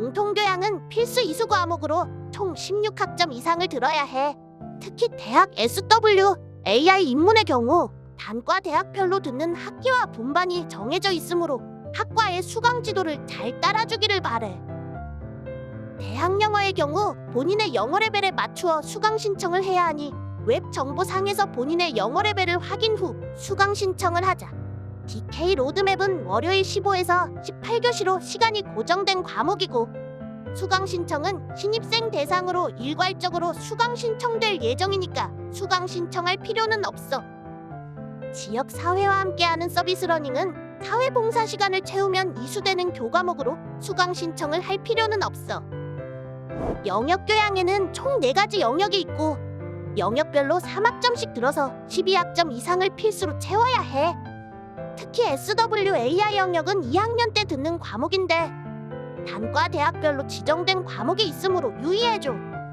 공통교양은 필수 이수 과목으로 총 16학점 이상을 들어야 해. 특히 대학 SW, AI 입문의 경우 단과 대학별로 듣는 학기와 분반이 정해져 있으므로 학과의 수강 지도를 잘 따라주기를 바래. 대학 영어의 경우 본인의 영어 레벨에 맞추어 수강 신청을 해야 하니 웹 정보상에서 본인의 영어 레벨을 확인 후 수강 신청을 하자. DK 로드맵은 월요일 15에서 18교시로 시간이 고정된 과목이고 수강 신청은 신입생 대상으로 일괄적으로 수강 신청될 예정이니까 수강 신청할 필요는 없어. 지역 사회와 함께하는 서비스 러닝은 사회 봉사 시간을 채우면 이수되는 교과목으로 수강 신청을 할 필요는 없어. 영역 교양에는 총 4가지 영역이 있고 영역별로 3학점씩 들어서 12학점 이상을 필수로 채워야 해. 특히 SWAI 영역은 2학년 때 듣는 과목인데 단과 대학별로 지정된 과목이 있으므로 유의해줘.